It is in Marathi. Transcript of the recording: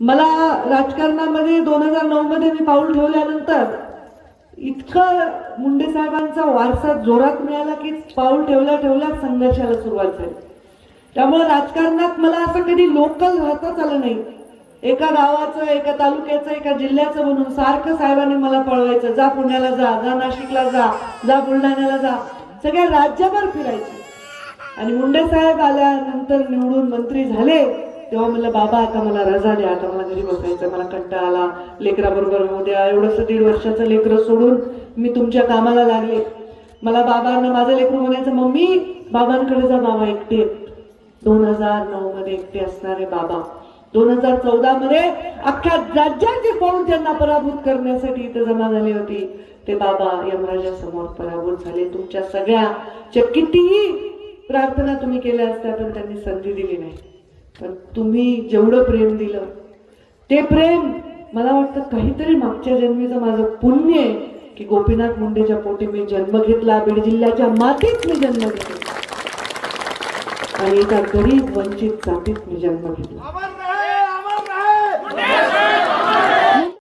मला राजकारणामध्ये दोन हजार नऊ मध्ये मी पाऊल ठेवल्यानंतर इतकं मुंडे साहेबांचा वारसा जोरात मिळाला की पाऊल ठेवल्या ठेवल्या संघर्षाला सुरुवात झाली. त्यामुळे राजकारणात मला असं कधी लोकल राहताच आलं नाही. एका गावाचं एका तालुक्याचं एका जिल्ह्याचं म्हणून सारखं साहेबांनी मला पळवायचं. जा पुण्याला जा जा नाशिकला जा जा बुलढाण्याला जा. सगळ्या राज्यभर फिरायचं. आणि मुंडे साहेब आल्यानंतर निवडून मंत्री झाले. तेव्हा म्हणलं बाबा आता मला रजा द्या आता मला घरी बसायचं मला कंटाळा आला. लेकराबरोबर होऊ द्या एवढंसं दीड वर्षाचं लेकरं सोडून मी तुमच्या कामाला लागले. मला बाबांना माझं लेकरू म्हणायचं मम्मी बाबांकडे जा बाबा एकटे दोन हजार नऊ मध्ये एकटे असणारे बाबा दोन हजार चौदा मध्ये अख्ख्या राज्याचे फौज त्यांना पराभूत करण्यासाठी इथे जमा झाली होती. ते बाबा यमराजा समोर पराभूत झाले. तुमच्या सगळ्या कितीही प्रार्थना तुम्ही केल्या असत्या पण त्यांनी संधी दिली नाही. तर तुम्ही जेवढं प्रेम दिलं ते प्रेम मला वाटतं काहीतरी मागच्या जन्मीचं माझं पुण्य आहे की गोपीनाथ मुंडेच्या पोटी मी जन्म घेतला बीड जिल्ह्याच्या मातीत मी जन्म घेतला. आणि एका गरीब वंचित जातीत मी जन्म घेतला.